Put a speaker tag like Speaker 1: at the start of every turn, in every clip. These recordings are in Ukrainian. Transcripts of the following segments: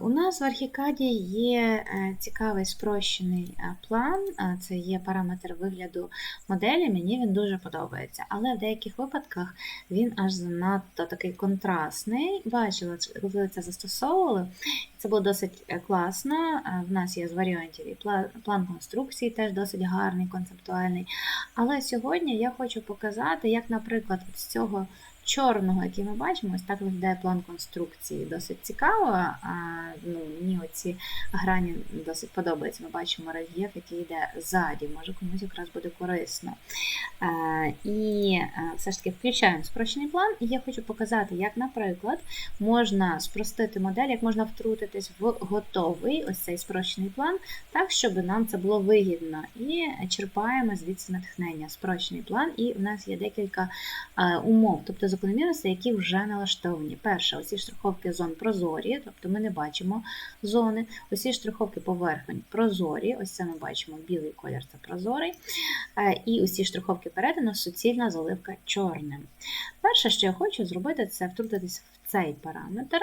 Speaker 1: У нас в Архікаді є е, цікавий спрощений е, план, е, це є параметр вигляду моделі, мені він дуже подобається. Але в деяких випадках він аж занадто такий контрастний. Бачила, коли це застосовували, це було досить класно. В нас є з варіантів і план конструкції теж досить гарний, концептуальний. Але сьогодні я хочу показати, як, наприклад, з цього чорного, який ми бачимо, ось так виглядає план конструкції. Досить цікаво. А, ну, Мені оці грані досить подобаються. Ми бачимо рельєф, який йде ззаді, може комусь якраз буде корисно. А, і все ж таки включаємо спрощений план, і я хочу показати, як, наприклад, можна спростити модель, як можна втрутитись в готовий ось цей спрощений план, так, щоб нам це було вигідно. І черпаємо звідси натхнення, спрощений план, і в нас є декілька умов. тобто закономірностей, які вже налаштовані. Перше, оці штриховки зон прозорі, тобто ми не бачимо зони. Оці штриховки поверхонь прозорі, ось це ми бачимо білий колір це прозорий. Е, і усі штриховки перетину суцільна заливка чорним. Перше, що я хочу зробити, це втрутитися в цей параметр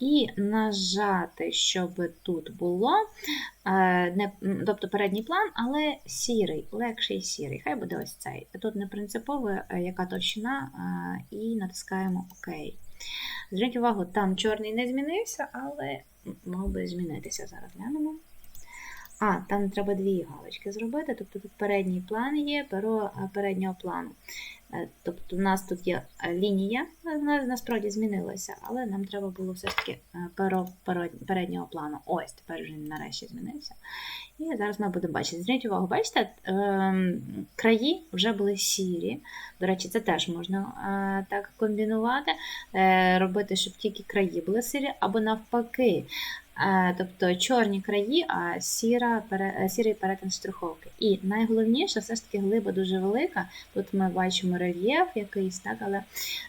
Speaker 1: і нажати, щоб тут було, е, не, тобто передній план, але сірий, легший сірий. Хай буде ось цей. Тут не принципово, е, яка товщина, е, і натискаємо ОК. Зверніть увагу, там чорний не змінився, але мав би змінитися. Зараз глянемо. А, там треба дві галочки зробити, тобто тут передній план є, перо переднього плану. Е, тобто, у нас тут є е, лінія, вона насправді змінилася, але нам треба було все ж таки е, перо переднього плану. Ось, тепер вже нарешті змінився. І зараз ми будемо бачити. Зверніть увагу, бачите, ем, краї вже були сірі. До речі, це теж можна так комбінувати, робити, щоб тільки краї були сірі, або навпаки. Тобто чорні краї, а сіра, сірий перетин штриховки. І найголовніше, все ж таки глиба дуже велика. Тут ми бачимо рельєф якийсь, так, але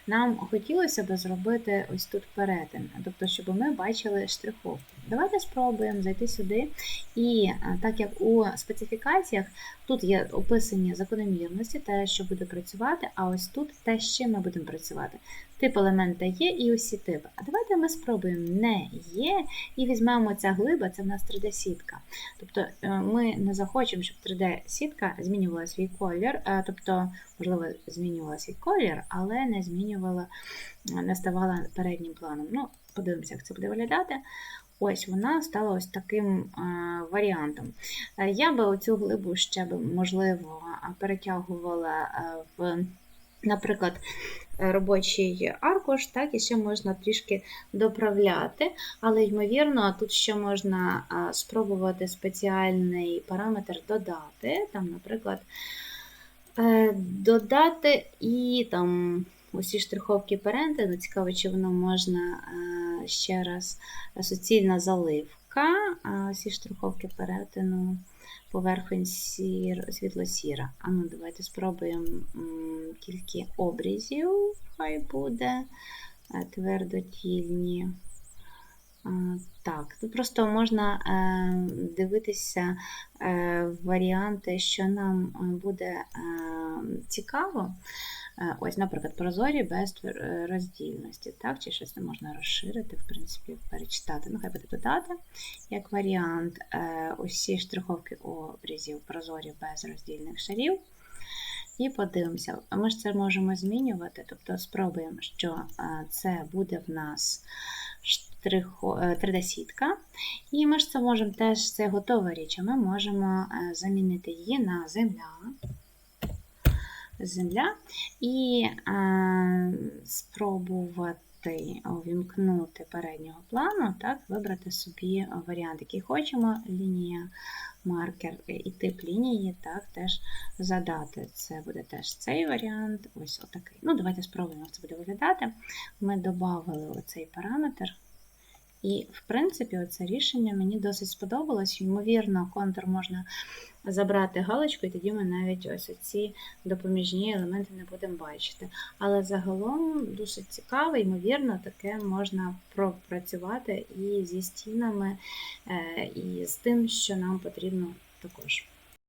Speaker 1: нам хотілося б зробити ось тут перетин, тобто, щоб ми бачили штриховку. Давайте спробуємо зайти сюди. І так як у специфікаціях тут є описані закономірності, те, що буде працювати, а ось тут те, з чим ми будемо працювати. Тип елемента є і усі типи. А давайте ми спробуємо не є, і візьмемо ця глиба, це в нас 3D-сітка. Тобто е, ми не захочемо, щоб 3D-сітка змінювала свій колір, е, тобто, можливо, змінювала свій колір, але не змінювала, не ставала переднім планом. Ну, Подивимося, як це буде виглядати. Ось вона стала ось таким варіантом. Е, я би оцю глибу ще б, можливо, перетягувала в наприклад, робочий аркуш, так, і ще можна трішки доправляти, але, ймовірно, тут ще можна спробувати спеціальний параметр додати, там, наприклад, е, додати і там усі штриховки перентину, цікаво, чи воно можна е, ще раз суцільна заливка, усі штриховки перетину поверхонь сір, світло-сіра. А ну, давайте спробуємо тільки обрізів, хай буде е, твердотільні. Так, тут просто можна е, дивитися варіанти, що нам буде цікаво. Е, ось, наприклад, прозорі без е, роздільності, так, чи щось не можна розширити, в принципі, перечитати. Ну, хай буде додати. Як варіант, е, усі штриховки обрізів прозорі без роздільних шарів. І подивимося, ми ж це можемо змінювати, тобто спробуємо, що це буде в нас 3D-сітка. І ми ж це можемо теж, це готова річ, а ми можемо замінити її на земля земля і е, спробувати увімкнути переднього плану, так, вибрати собі варіант, який хочемо, лінія, маркер і тип лінії, так, теж задати. Це буде теж цей варіант, ось отакий. Ну, Давайте спробуємо, як це буде виглядати. Ми додали оцей параметр. І, в принципі, це рішення мені досить сподобалось. Ймовірно, контур можна забрати галочку, і тоді ми навіть ось ці допоміжні елементи не будемо бачити. Але загалом досить цікаво, ймовірно, таке можна пропрацювати і зі стінами, е, і з тим, що нам потрібно також.